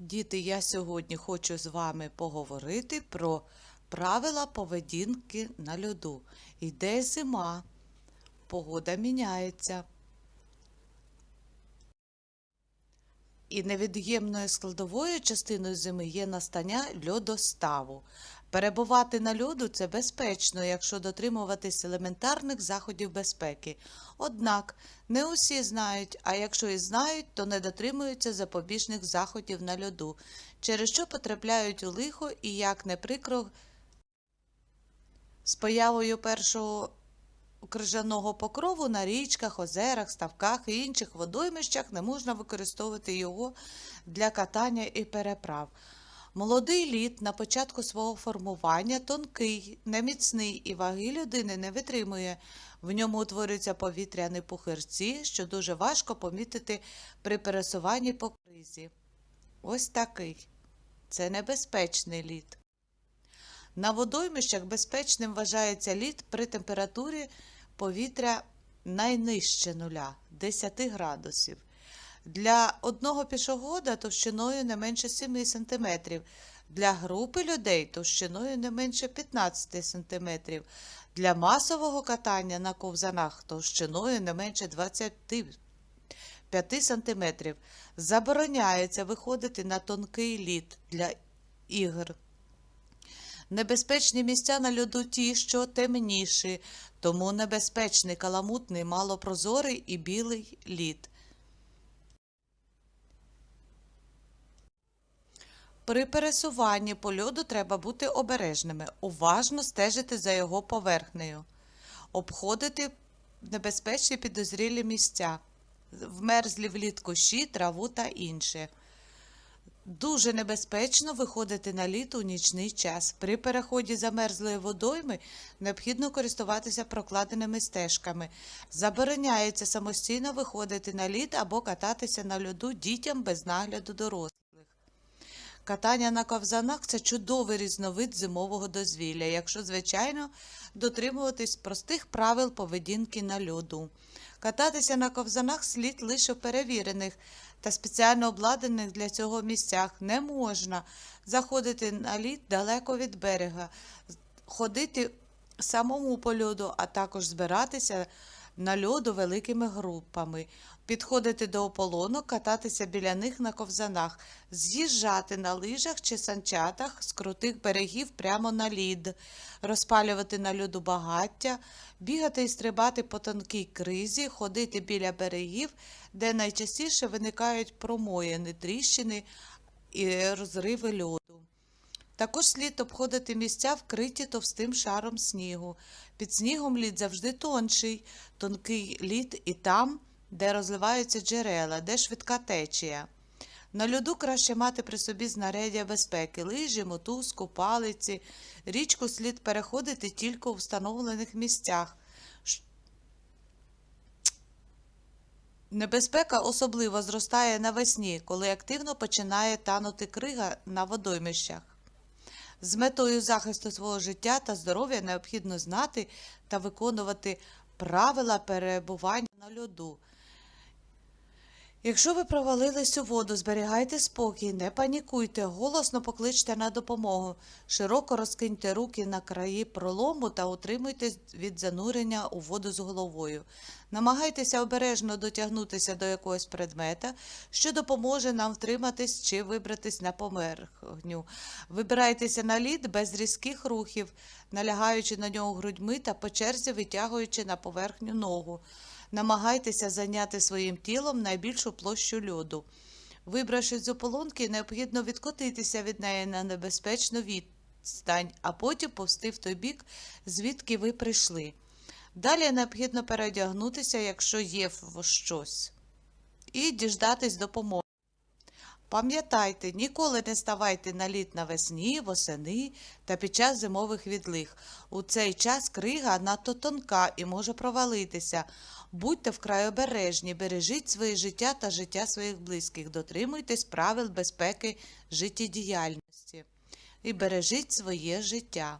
Діти, я сьогодні хочу з вами поговорити про правила поведінки на льоду. Іде зима, погода міняється. І невід'ємною складовою частиною зими є настання льодоставу. Перебувати на льоду це безпечно, якщо дотримуватись елементарних заходів безпеки. Однак не усі знають, а якщо і знають, то не дотримуються запобіжних заходів на льоду, через що потрапляють у лихо і, як не прикро, з появою першого крижаного покрову на річках, озерах, ставках і інших водоймищах не можна використовувати його для катання і переправ. Молодий лід на початку свого формування тонкий, неміцний і ваги людини не витримує. В ньому утворюються повітряні пухирці, що дуже важко помітити при пересуванні по кризі. Ось такий. Це небезпечний лід. На водоймищах безпечним вважається лід при температурі повітря найнижче нуля 10 градусів. Для одного пішохода товщиною не менше 7 см, для групи людей товщиною не менше 15 см, для масового катання на ковзанах товщиною не менше 25 см. Забороняється виходити на тонкий лід для ігор. Небезпечні місця на льоду ті, що темніші, тому небезпечний каламутний, малопрозорий і білий лід. При пересуванні по льоду треба бути обережними, уважно стежити за його поверхнею, обходити небезпечні підозрілі місця, вмерзлі влід кущі, траву та інше. Дуже небезпечно виходити на лід у нічний час. При переході замерзлої водойми необхідно користуватися прокладеними стежками. Забороняється самостійно виходити на лід або кататися на льоду дітям без нагляду дорослих. Катання на ковзанах це чудовий різновид зимового дозвілля, якщо, звичайно, дотримуватись простих правил поведінки на льоду. Кататися на ковзанах слід лише перевірених та спеціально обладнаних для цього місцях не можна заходити на лід далеко від берега, ходити самому по льоду, а також збиратися на льоду великими групами, підходити до ополонок, кататися біля них на ковзанах, з'їжджати на лижах чи санчатах з крутих берегів прямо на лід, розпалювати на льоду багаття, бігати і стрибати по тонкій кризі, ходити біля берегів, де найчастіше виникають промоїни, тріщини і розриви льоду. Також слід обходити місця, вкриті товстим шаром снігу. Під снігом лід завжди тонший, тонкий лід і там, де розливаються джерела, де швидка течія. На льоду краще мати при собі знаряддя безпеки, лижі, мотузку, палиці. Річку слід переходити тільки у встановлених місцях. Небезпека особливо зростає навесні, коли активно починає танути крига на водоймищах. З метою захисту свого життя та здоров'я необхідно знати та виконувати правила перебування на льоду. Якщо ви провалились у воду, зберігайте спокій, не панікуйте, голосно покличте на допомогу, широко розкиньте руки на краї пролому та утримуйтесь від занурення у воду з головою. Намагайтеся обережно дотягнутися до якогось предмета, що допоможе нам втриматись чи вибратись на поверхню. Вибирайтеся на лід без різких рухів, налягаючи на нього грудьми та по черзі витягуючи на поверхню ногу. Намагайтеся зайняти своїм тілом найбільшу площу льоду. Вибравшись з ополонки, необхідно відкотитися від неї на небезпечну відстань, а потім повсти в той бік, звідки ви прийшли. Далі необхідно переодягнутися, якщо є щось, і діждатись допомоги. Пам'ятайте, ніколи не ставайте на лід навесні, восени та під час зимових відлиг. У цей час крига надто тонка і може провалитися. Будьте вкрай обережні, бережіть своє життя та життя своїх близьких, дотримуйтесь правил безпеки життєдіяльності і бережіть своє життя.